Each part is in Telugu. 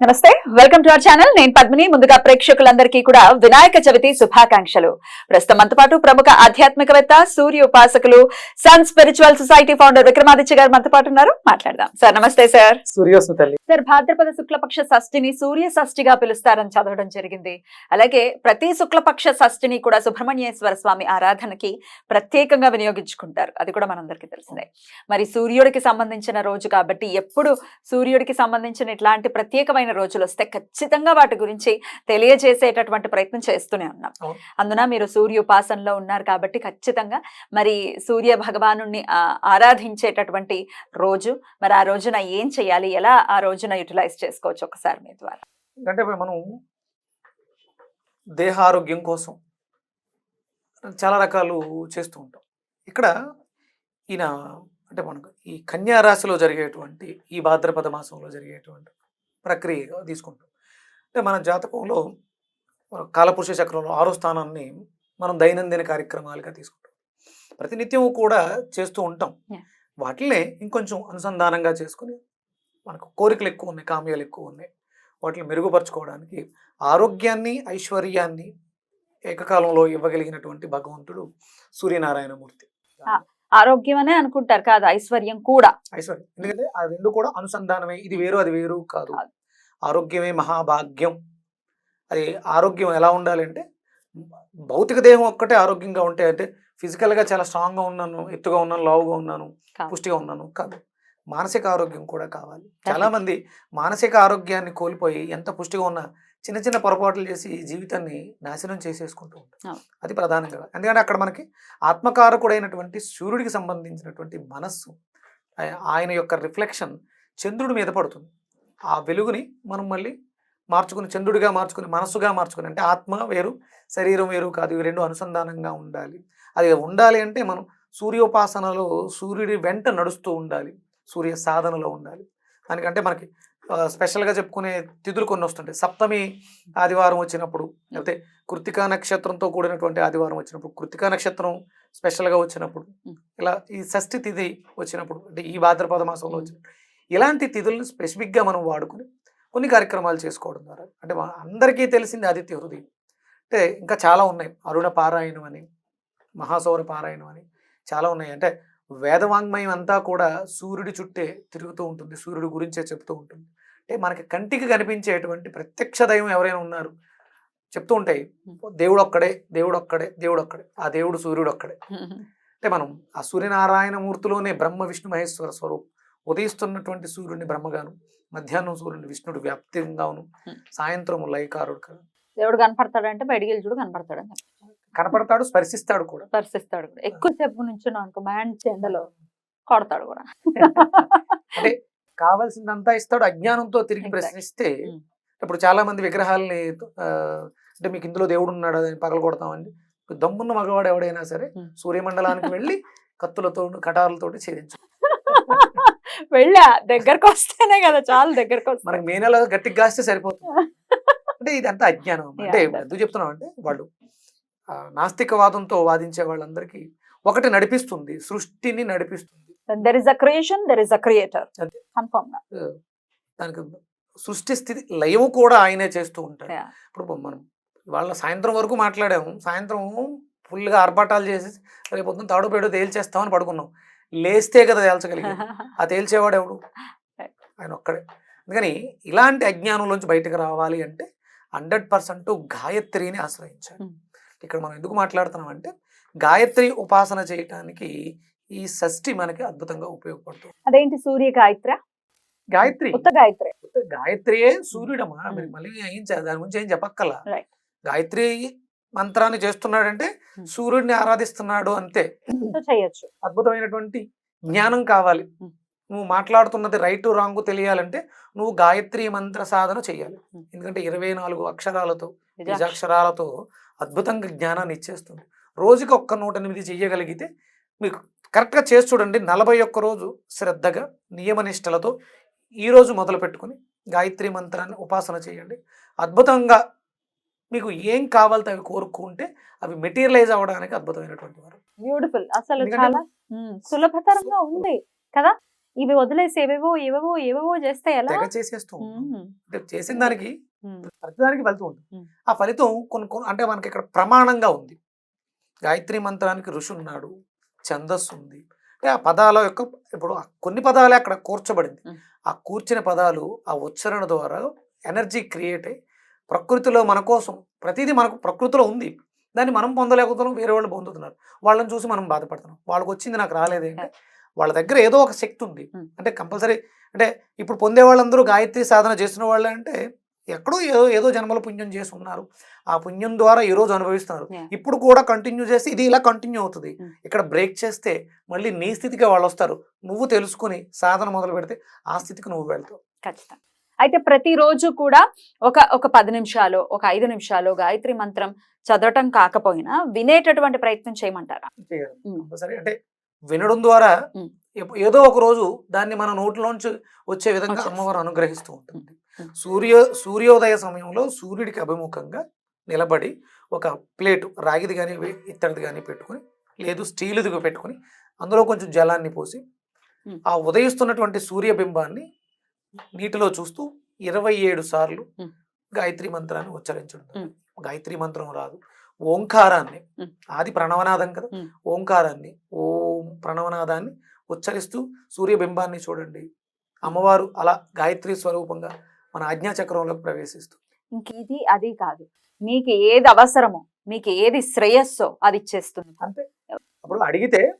నమస్తే వెల్కమ్ టు అవర్ ఛానల్. నేను పద్మిని. ముందుగా ప్రేక్షకులందరికీ కూడా వినాయక చవితి శుభాకాంక్షలు. ప్రస్తుతం మనతో పాటు ప్రముఖ ఆధ్యాత్మికవేత్త సూర్య ఉపాసకులు sun spiritual society founder Vikramaditya గారు మనతో పాటు ఉన్నారు. మాట్లాడదాం. సార్ నమస్తే సార్. తల్లి. సార్ భాద్రపద శుక్లపక్ష షష్ఠిని సూర్య షష్ఠిగా పిలుస్తారని చదవడం జరిగింది. అలాగే ప్రతి శుక్లపక్ష షష్ఠిని కూడా సుబ్రహ్మణ్యేశ్వర స్వామి ఆరాధనకి ప్రత్యేకంగా వినియోగించుకుంటారు. అది కూడా మనందరికీ తెలిసిందే. మరి సూర్యుడికి సంబంధించిన రోజు కాబట్టి ఎప్పుడు సూర్యుడికి సంబంధించిన ఇట్లాంటి ప్రత్యేకమైన రోజులు వస్తే ఖచ్చితంగా వాటి గురించి తెలియజేసేటటువంటి ప్రయత్నం చేస్తూనే ఉన్నాం. అందున మీరు సూర్య ఉపాసనలో ఉన్నారు కాబట్టి ఖచ్చితంగా మరి సూర్య భగవాను ఆరాధించేటటువంటి రోజు మరి ఆ రోజున ఏం చేయాలి ఎలా ఆ రోజున యూటిలైజ్ చేసుకోవచ్చు ఒకసారి మీ ద్వారా? అంటే మనం దేహారోగ్యం కోసం చాలా రకాలు చేస్తూ ఉంటాం. ఇక్కడ ఈయన అంటే మనకు ఈ కన్యా రాశిలో జరిగేటువంటి ఈ భాద్రపద మాసంలో జరిగేటువంటి ప్రక్రియగా తీసుకుంటాం అంటే మన జాతకంలో కాలపురుష చక్రంలో ఆరో స్థానాన్ని మనం దైనందిన కార్యక్రమాలుగా తీసుకుంటాం ప్రతినిత్యం కూడా చేస్తూ ఉంటాం. వాటినే ఇంకొంచెం అనుసంధానంగా చేసుకుని మనకు కోరికలు ఎక్కువ ఉన్నాయి కామ్యాలు ఎక్కువ ఉన్నాయి వాటిని మెరుగుపరచుకోవడానికి ఆరోగ్యాన్ని ఐశ్వర్యాన్ని ఏకకాలంలో ఇవ్వగలిగినటువంటి భగవంతుడు సూర్యనారాయణమూర్తి. ఆరోగ్యం అనే అనుకుంటారు కాదు ఐశ్వర్యం కూడా. ఐశ్వర్యం. ఎందుకంటే ఆ రెండు కూడా అనుసంధానమే. ఇది వేరు అది వేరు కాదు. ఆరోగ్యమే మహాభాగ్యం. అది ఆరోగ్యం ఎలా ఉండాలి అంటే భౌతిక దేహం ఒక్కటే ఆరోగ్యంగా ఉంటే అంటే ఫిజికల్గా చాలా స్ట్రాంగ్గా ఉన్నాను ఎత్తుగా ఉన్నాను లావుగా ఉన్నాను. పుష్టిగా ఉన్నాను కాదు. మానసిక ఆరోగ్యం కూడా కావాలి. చాలా మంది మానసిక ఆరోగ్యాన్ని కోల్పోయి ఎంత పుష్టిగా ఉన్నా చిన్న చిన్న పొరపాట్లు చేసి జీవితాన్ని నాశనం చేసేసుకుంటూ అవును. అది ప్రధానంగా. ఎందుకంటే అక్కడ మనకి ఆత్మకారకుడైనటువంటి సూర్యుడికి సంబంధించినటువంటి మనస్సు ఆయ- ఆయన యొక్క రిఫ్లెక్షన్ చంద్రుడి మీద పడుతుంది. ఆ వెలుగుని మనం మళ్ళీ మార్చుకుని చంద్రుడిగా మార్చుకుని మనస్సుగా మార్చుకుని అంటే ఆత్మ వేరు శరీరం వేరు కాదు ఇవి రెండు అనుసంధానంగా ఉండాలి. అది ఉండాలి అంటే మనం సూర్యోపాసనలో సూర్యుడి వెంట నడుస్తూ ఉండాలి. సూర్య సాధనలో ఉండాలి. దానికంటే మనకి స్పెషల్గా చెప్పుకునే తిథులు కొన్ని వస్తుంటాయి. సప్తమి ఆదివారం వచ్చినప్పుడు లేకపోతే కృతికా నక్షత్రంతో కూడినటువంటి ఆదివారం వచ్చినప్పుడు కృతికా నక్షత్రం స్పెషల్గా వచ్చినప్పుడు. ఇలా ఈ షష్ఠి తిథి వచ్చినప్పుడు అంటే ఈ భాద్రపద మాసంలో వచ్చినప్పుడు ఇలాంటి తిథులను స్పెసిఫిక్గా మనం వాడుకుని కొన్ని కార్యక్రమాలు చేసుకోవడం ద్వారా అంటే అందరికీ తెలిసింది ఆదిత్య హృదయం. అంటే ఇంకా చాలా ఉన్నాయి. అరుణ పారాయణం అని మహాసౌర పారాయణం అని చాలా ఉన్నాయి. అంటే వేదవాంగ్మయం అంతా కూడా సూర్యుడి చుట్టే తిరుగుతూ ఉంటుంది. సూర్యుడి గురించే చెప్తూ ఉంటుంది. అంటే మనకి కంటికి కనిపించేటువంటి ప్రత్యక్ష దైవం ఎవరైనా ఉన్నారు? చెప్తూ ఉంటాయి. దేవుడు ఒక్కడే దేవుడు ఒక్కడే దేవుడు ఒక్కడే ఆ దేవుడు సూర్యుడు ఒక్కడే అంటే మనం ఆ సూర్యనారాయణ మూర్తిలోనే బ్రహ్మ విష్ణు మహేశ్వర స్వరూపం ఉదయిస్తున్నటువంటి సూర్యుడిని బ్రహ్మగాను మధ్యాహ్నం సూర్యుడిని విష్ణుడు వ్యాప్తిగాను. సాయంత్రం లైకారుడు కదా. దేవుడు కనపడతాడంటే బయటికి చూడు కనపడతాడు కనపడతాడు స్పర్శిస్తాడు కూడా. పరిశిస్తాడు కూడా. ఎక్కువసేపు నుంచి అనుకో మ్యాన్ చెండలో కొడతాడు కూడా. అంటే కావాల్సిందంతా ఇస్తాడు అజ్ఞానంతో తిరిగి. ప్రశ్నిస్తే. ఇప్పుడు చాలా మంది విగ్రహాలని అంటే మీకు ఇందులో దేవుడు ఉన్నాడు అని పగల కొడతామండి. దమ్మున్న మగవాడు ఎవడైనా సరే. సూర్యమండలానికి వెళ్ళి కత్తులతో కటార్లతోటి ఛేదించు. వెళ్ళా దగ్గరకు వస్తేనే కదా చాలా దగ్గరకు వస్తా. మనకి మే నెల గట్టిగా కాస్తే సరిపోతుంది. అంటే ఇదంతా అజ్ఞానం. అంటే ఎందుకు చెప్తున్నాం అంటే వాళ్ళు నాస్తికవాదంతో వాదించే వాళ్ళందరికీ ఒకటి నడిపిస్తుంది సృష్టిని నడిపిస్తుంది. There is a creation there is a creator అంతే. కన్ఫర్మ్ దానికి సృష్టి స్థితి లయం కూడా ఆయనే చేస్తూ ఉంటాడు. ఇప్పుడు మనం వాళ్ళ సాయంత్రం వరకు మాట్లాడాము. సాయంత్రం ఫుల్గా ఆర్భాటాలు చేసి రేపు పొద్దున్న తాడు పేడో తేల్చేస్తామని పడుకున్నాం. లేస్తే కదా తేల్చగలిగాం ఆ తేల్చేవాడు ఎవడు. ఆయన ఒక్కడే. అందుకని ఇలాంటి అజ్ఞానంలోంచి బయటకు రావాలి అంటే హండ్రెడ్ పర్సెంట్ గాయత్రిని ఆశ్రయించాలి. Hmm. ఇక్కడ మనం ఎందుకు మాట్లాడుతున్నాం అంటే గాయత్రి ఉపాసన చేయటానికి ఈ షష్ఠి మనకి అద్భుతంగా ఉపయోగపడుతుంది అదేంటి సూర్య గాయత్ర గాయత్రి గాయత్రి గాయత్రియే సూర్యుడమ్మా. మీరు మళ్ళీ ఏం దాని గురించి ఏం చెప్పక్కల్లా Right. గాయత్రి మంత్రాన్ని చేస్తున్నాడంటే. సూర్యుడిని ఆరాధిస్తున్నాడు అంతే చేయొచ్చు అద్భుతమైనటువంటి జ్ఞానం కావాలి. నువ్వు మాట్లాడుతున్నది రైట్ రాంగ్ తెలియాలంటే నువ్వు గాయత్రి మంత్ర సాధన చేయాలి. ఎందుకంటే ఇరవై నాలుగు అక్షరాలతో నిజా- నిజాక్షరాలతో అద్భుతంగా జ్ఞానాన్ని ఇచ్చేస్తుంది. రోజుకి ఒక్క నూట ఎనిమిది చెయ్యగలిగితే మీకు కరెక్ట్గా చేసి చూడండి. నలభై ఒక్క రోజు శ్రద్ధగా నియమనిష్టలతో ఈ రోజు మొదలు పెట్టుకుని గాయత్రి మంత్రాన్ని ఉపాసన చేయండి. అద్భుతంగా మీకు ఏం కావాలితే అవి కోరుకుంటే అవి మెటీరియలైజ్ అవ్వడానికి అద్భుతమైనటువంటి వారు. బ్యూటిఫుల్. అసలు చాలా సులభతరంగా ఉంది కదా? ఇవి వదిలేసి ఏవేవో ఏవేవో ఏవేవో చేస్తే ఎలా? చేసేస్తూ చేసిన దానికి ప్రతిదానికి ఫలితం ఉమ్. ఆ ఫలితం కొన్ని కొన్ని అంటే మనకి ఇక్కడ ప్రమాణంగా ఉంది. గాయత్రి మంత్రానికి ఋషి ఉన్నాడు ఛందస్సు ఉంది. అంటే ఆ పదాల యొక్క ఇప్పుడు కొన్ని పదాలే అక్కడ కూర్చబడింది. ఆ కూర్చిన పదాలు ఆ ఉచ్చారణ ద్వారా ఎనర్జీ క్రియేట్ అయ్యి ప్రకృతిలో మన కోసం ప్రతిదీ మనకు ప్రకృతిలో ఉంది. దాన్ని మనం పొందలేకపోతున్నాం వేరే వాళ్ళు పొందుతున్నారు. వాళ్ళని చూసి మనం బాధపడుతున్నాం. వాళ్ళకి వచ్చింది నాకు రాలేదే అంటే వాళ్ళ దగ్గర ఏదో ఒక శక్తి ఉంది. అంటే కంపల్సరీ అంటే ఇప్పుడు పొందే వాళ్ళందరూ గాయత్రి సాధన చేస్తున్న వాళ్ళే అంటే ఎక్కడో ఏదో ఏదో జన్మల పుణ్యం చేసి ఉన్నారు ఆ పుణ్యం ద్వారా ఈ రోజు అనుభవిస్తున్నారు. ఇప్పుడు కూడా కంటిన్యూ చేసి ఇది ఇలా కంటిన్యూ అవుతుంది Mm. ఇక్కడ బ్రేక్ చేస్తే మళ్ళీ నీ స్థితికి వాళ్ళు వస్తారు నువ్వు తెలుసుకుని సాధన మొదలు పెడితే ఆ స్థితికి నువ్వు వెళ్తావు ఖచ్చితంగా అయితే ప్రతిరోజు కూడా ఒక ఒక పది నిమిషాలు ఒక ఐదు నిమిషాలు గాయత్రి మంత్రం చదవటం కాకపోయినా వినేటటువంటి ప్రయత్నం చేయమంటారా. Mm. కంపల్సరీ అంటే వినడం ద్వారా Mm. ఎప్పు- ఏదో ఒక రోజు దాన్ని మన నోట్లోంచి వచ్చే విధంగా. అమ్మవారు అనుగ్రహిస్తూ ఉంటుంది. సూర్య సూర్యోదయ సమయంలో సూర్యుడికి అభిముఖంగా నిలబడి ఒక ప్లేట్ రాగిది కానీ ఇత్తడిది కానీ పెట్టుకొని లేదు స్టీలుది పెట్టుకొని అందులో కొంచెం జలాన్ని పోసి. ఆ ఉదయిస్తున్నటువంటి సూర్యబింబాన్ని నీటిలో చూస్తూ ఇరవై ఏడు సార్లు. గాయత్రి మంత్రాన్ని ఉచ్చరించడం. గాయత్రి మంత్రం రాదు ఓంకారాన్ని. ఆది ప్రణవనాదం కదా. ఓంకారాన్ని ఓం ప్రణవనాదాన్ని ఉచ్చరిస్తూ సూర్యబింబాన్ని చూడండి. అమ్మవారు అలా గాయత్రి స్వరూపంగా మన ఆజ్ఞాచక్రంలోకి ప్రవేశిస్తూ. ఇంక ఇది అది కాదు. మీకు ఏది అవసరమో మీకు ఏది శ్రేయస్సో అది ఇచ్చేస్తుంది. అంతే. అప్పుడు అడిగితే.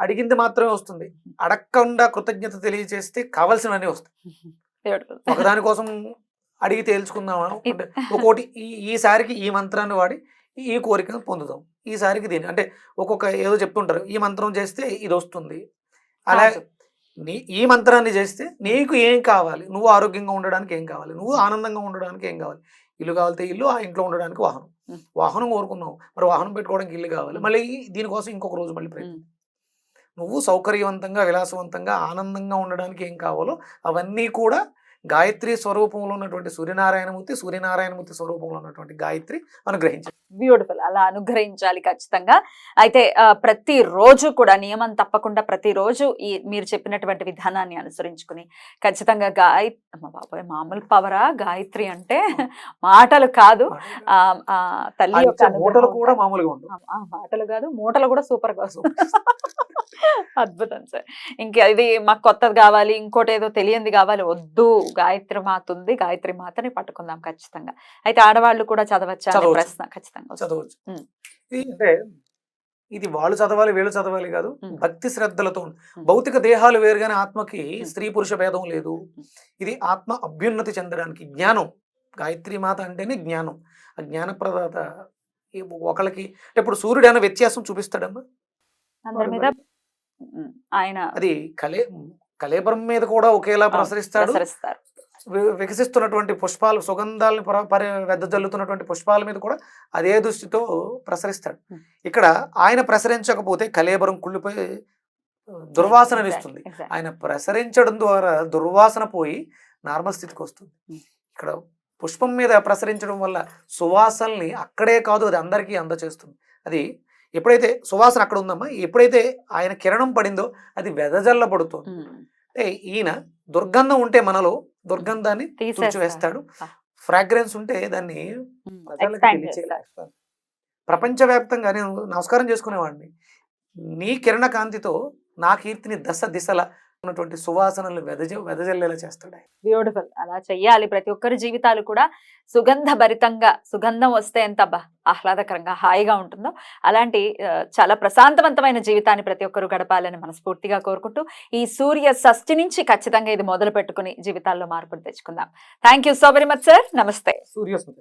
అడిగింది మాత్రమే వస్తుంది. అడగకుండా కృతజ్ఞత తెలియజేస్తే కావాల్సినవన్నీ వస్తాయి. ఒకదాని కోసం అడిగి తేల్చుకుందాం అనుకుంటే ఒక్కోటి ఈ ఈసారికి ఈ మంత్రాన్ని వాడి ఈ కోరికను పొందుదాం. ఈసారికి దీన్ని. అంటే ఒక్కొక్క ఏదో చెప్తుంటారు. ఈ మంత్రం చేస్తే ఇది వస్తుంది. అలా. నీ ఈ మంత్రాన్ని చేస్తే నీకు ఏం కావాలి? నువ్వు ఆరోగ్యంగా ఉండడానికి ఏం కావాలి? నువ్వు ఆనందంగా ఉండడానికి ఏం కావాలి? ఇల్లు కావాలితే ఇల్లు ఆ ఇంట్లో ఉండడానికి వాహనం. వాహనం కోరుకున్నావు. మరి వాహనం పెట్టుకోవడానికి ఇల్లు కావాలి. మళ్ళీ దీనికోసం ఇంకొక రోజు మళ్ళీ ప్రయత్నం. నువ్వు సౌకర్యవంతంగా విలాసవంతంగా ఆనందంగా ఉండడానికి ఏం కావాలో అవన్నీ కూడా గాయత్రి స్వరూపంలో ఉన్నటువంటి సూర్యనారాయణమూర్తి సూర్యనారాయణమూర్తి స్వరూపంలో ఉన్నటువంటి గాయత్రి అనుగ్రహించారు బ్యూటిఫుల్ అలా అనుగ్రహించాలి ఖచ్చితంగా. అయితే ప్రతి రోజు కూడా నియమం తప్పకుండా ప్రతిరోజు ఈ మీరు చెప్పినటువంటి విధానాన్ని అనుసరించుకుని ఖచ్చితంగా గాయ అమ్మ బాబాయ్! మామూలు పవరా? గాయత్రి అంటే మాటలు కాదు. ఆ ఆ తల్లి యొక్క మూటలు కూడా మామూలుగా మాటలు కాదు. మూటలు కూడా సూపర్గా అద్భుతం సార్. ఇంకా ఇది మాకు కొత్తది కావాలి ఇంకోటి ఏదో తెలియంది కావాలి వద్దు. గాయత్రి మాత ఉంది. గాయత్రి మాతని పట్టుకుందాం ఖచ్చితంగా. అయితే ఆడవాళ్ళు కూడా చదవచ్చా. ప్రశ్న ఖచ్చితంగా. చదవచ్చు. అంటే ఇది వాళ్ళు చదవాలి వీళ్ళు చదవాలి కాదు. భక్తి శ్రద్ధలతో. భౌతిక దేహాలు వేరుగానే ఆత్మకి. స్త్రీ పురుష భేదం లేదు. ఇది ఆత్మ అభ్యున్నతి చెందడానికి జ్ఞానం. గాయత్రి మాత అంటేనే జ్ఞానం. ఆ జ్ఞానప్రదాత ఈ ఒకళ్ళకి అంటే ఇప్పుడు సూర్యుడు ఏమైనా వ్యత్యాసం చూపిస్తాడమ్మా? అందరి మీద ఉమ్, ఆయన అది కలే కలేబరం మీద కూడా ఒకేలా ప్రసరిస్తాడు వికసిస్తున్నటువంటి పుష్పాలు సుగంధాలను వెదజల్లుతున్నటువంటి పుష్పాల మీద కూడా అదే దృష్టితో ప్రసరిస్తాడు. ఇక్కడ ఆయన ప్రసరించకపోతే కలేబరం కుళ్ళిపోయి ఆ, దుర్వాసన ఇస్తుంది Exactly, exactly. ఆయన ప్రసరించడం ద్వారా దుర్వాసన పోయి నార్మల్ స్థితికి వస్తుంది. ఇక్కడ పుష్పం మీద ప్రసరించడం వల్ల సువాసనల్ని అక్కడే కాదు అది అందరికీ అందచేస్తుంది అది ఎప్పుడైతే సువాసన అక్కడ ఉందమ్మా ఎప్పుడైతే ఆయన కిరణం పడిందో అది వెదజల్లబడుతుంది. ఉమ్, అంటే ఈయన దుర్గంధం ఉంటే మనలో దుర్గంధాన్ని ఆ. ఫ్రాగ్రెన్స్ ఉంటే దాన్ని. ప్రపంచవ్యాప్తంగా నేను నమస్కారం చేసుకునేవాడిని. నీ కిరణ కాంతితో నా కీర్తిని దశ దిశల ఉన్నటువంటి సువాసనలు వెదజ వెదజల్లేలా చేస్తాడు. బ్యూటిఫుల్ అలా చెయ్యాలి. ప్రతి ఒక్కరి జీవితాలు కూడా సుగంధ భరితంగా సుగంధం వస్తే ఎంత బా ఆహ్లాదకరంగా హాయిగా ఉంటుందో అలాంటి చాలా ప్రశాంతవంతమైన జీవితాన్ని ప్రతి ఒక్కరు గడపాలని మనస్ఫూర్తిగా కోరుకుంటూ ఈ సూర్య షష్ఠి నుంచి ఖచ్చితంగా ఇది మొదలు పెట్టుకుని జీవితాల్లో మార్పులు తెచ్చుకుందాం. Thank you so very much sir నమస్తే. సూర్యోస్మిత